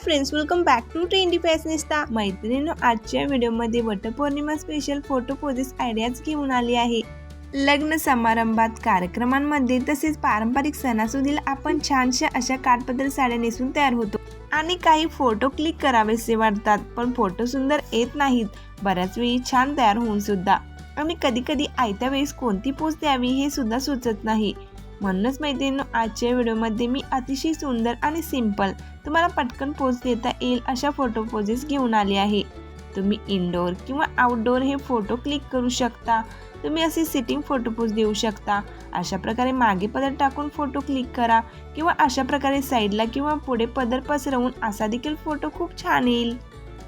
Friends welcome back to trendy fashionista मैत्रिणींनो आजच्या व्हिडिओमध्ये Vatpournima special photo poses ideas घेऊन आली आहे. लग्न समारंभात कार्यक्रमांमध्ये तसेच पारंपरिक सणासुदील आपण छानशा अशा काठपदर साड्या नेसून तयार होतो. आणि काही फोटो क्लिक करावेसे वाटतात पण फोटो सुंदर येत नाहीत. बऱ्याच वेळी छान तयार होऊन सुद्धा. आणि कधी कधी आयत्या वेळेस कोणती पोच द्यावी हे सुद्धा सुचत नाही. म्हणूनच मैत्रिणींनो आजच्या व्हिडिओमध्ये मी अतिशय सुंदर आणि सिंपल तुम्हाला पटकन पोज देता येईल अशा फोटो पोजेस घेऊन आले आहे. तुम्ही इनडोअर किंवा आउटडोअर हे फोटो क्लिक करू शकता. तुम्ही असे सिटिंग फोटो पोज देऊ शकता. अशा प्रकारे मागे पदर टाकून फोटो क्लिक करा किंवा अशा प्रकारे साईडला किंवा पुढे पदर पसरवून असा देखील फोटो खूप छान येईल.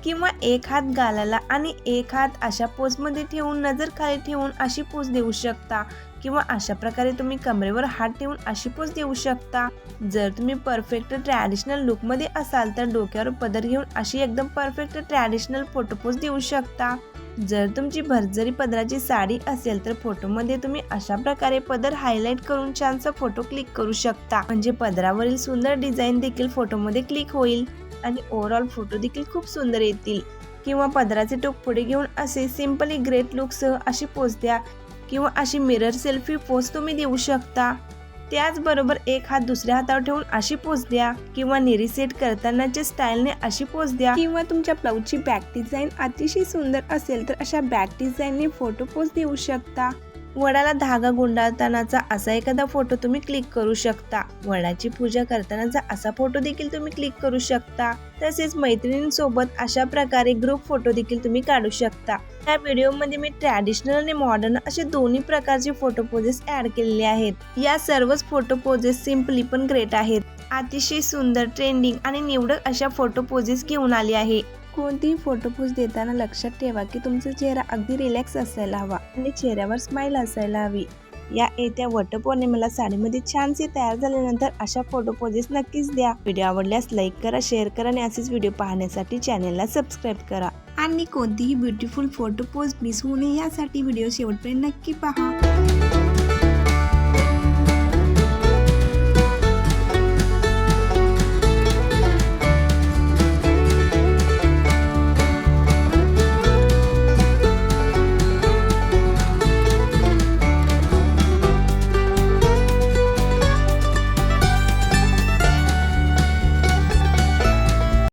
किंवा एक हात गालाला आणि एक हात अशा पोजमध्ये ठेवून नजर खाली ठेवून अशी पोज देऊ शकता. किंवा अशा प्रकारे तुम्ही कमरेवर हात ठेवून अशी पोज देऊ शकता. जर तुम्ही परफेक्ट ट्रॅडिशनल लुकमध्ये असाल तर डोक्यावर पदर घेऊन अशी एकदम परफेक्ट ट्रॅडिशनल फोटो पोज देऊ शकता. जर तुमची भरजरी पदराची साडी असेल तर फोटोमध्ये तुम्ही अशा प्रकारे पदर हायलाईट करून छानसा फोटो क्लिक करू शकता. म्हणजे पदरावरील सुंदर डिझाईन देखील फोटोमध्ये क्लिक होईल आणि ओव्हरऑल फोटो देखील खूप सुंदर येतील. किंवा पदराचे टोक पुढे घेऊन असे सिम्पली ग्रेट लुकसह अशी पोच द्या किंवा अशी मिरर सेल्फी पोज तुम्ही देऊ शकता. त्याचबरोबर एक हात दुसऱ्या हातावर ठेवून अशी पोच द्या किंवा नेरी सेट करतानाच्या स्टाईलने अशी पोच द्या. किंवा तुमच्या ब्लाऊजची बॅक डिझाईन अतिशय सुंदर असेल तर अशा बॅक डिझाईनने फोटो पोच देऊ शकता. वडाला धागा गुंडाळतानाचा असा एखादा फोटो तुम्ही क्लिक करू शकता. वडाची पूजा करतानाचा असा फोटो देखील तुम्ही क्लिक करू शकता. तसेच मैत्रिणींसोबत अशा प्रकारे ग्रुप फोटो देखील तुम्ही काढू शकता. या व्हिडिओमध्ये मी ट्रॅडिशनल आणि मॉडर्न असे दोन्ही प्रकारचे फोटो पोजेस ऍड केलेले आहेत. या सर्वच फोटो पोजेस सिम्पली पण ग्रेट आहेत. अतिशय सुंदर ट्रेंडिंग आणि निवडक अशा फोटो पोजेस घेऊन आली आहे. कोणतीही फोटो पोज देताना लक्षात ठेवा की तुमचा चेहरा अगदी रिलॅक्स असायला हवा आणि चेहऱ्यावर स्माइल असायला हवी. या येत्या वटपौर्णिमेला साडीमध्ये छानसे तयार झाल्यानंतर अशा फोटो पोजेस नक्कीच द्या. व्हिडिओ आवडल्यास लाईक करा शेअर करा आणि असेच व्हिडिओ पाहण्यासाठी चॅनेलला सबस्क्राईब करा. आणि कोणतीही ब्युटिफुल फोटो पोज मिस होऊ नये यासाठी व्हिडिओ शेवटपर्यंत नक्की पहा.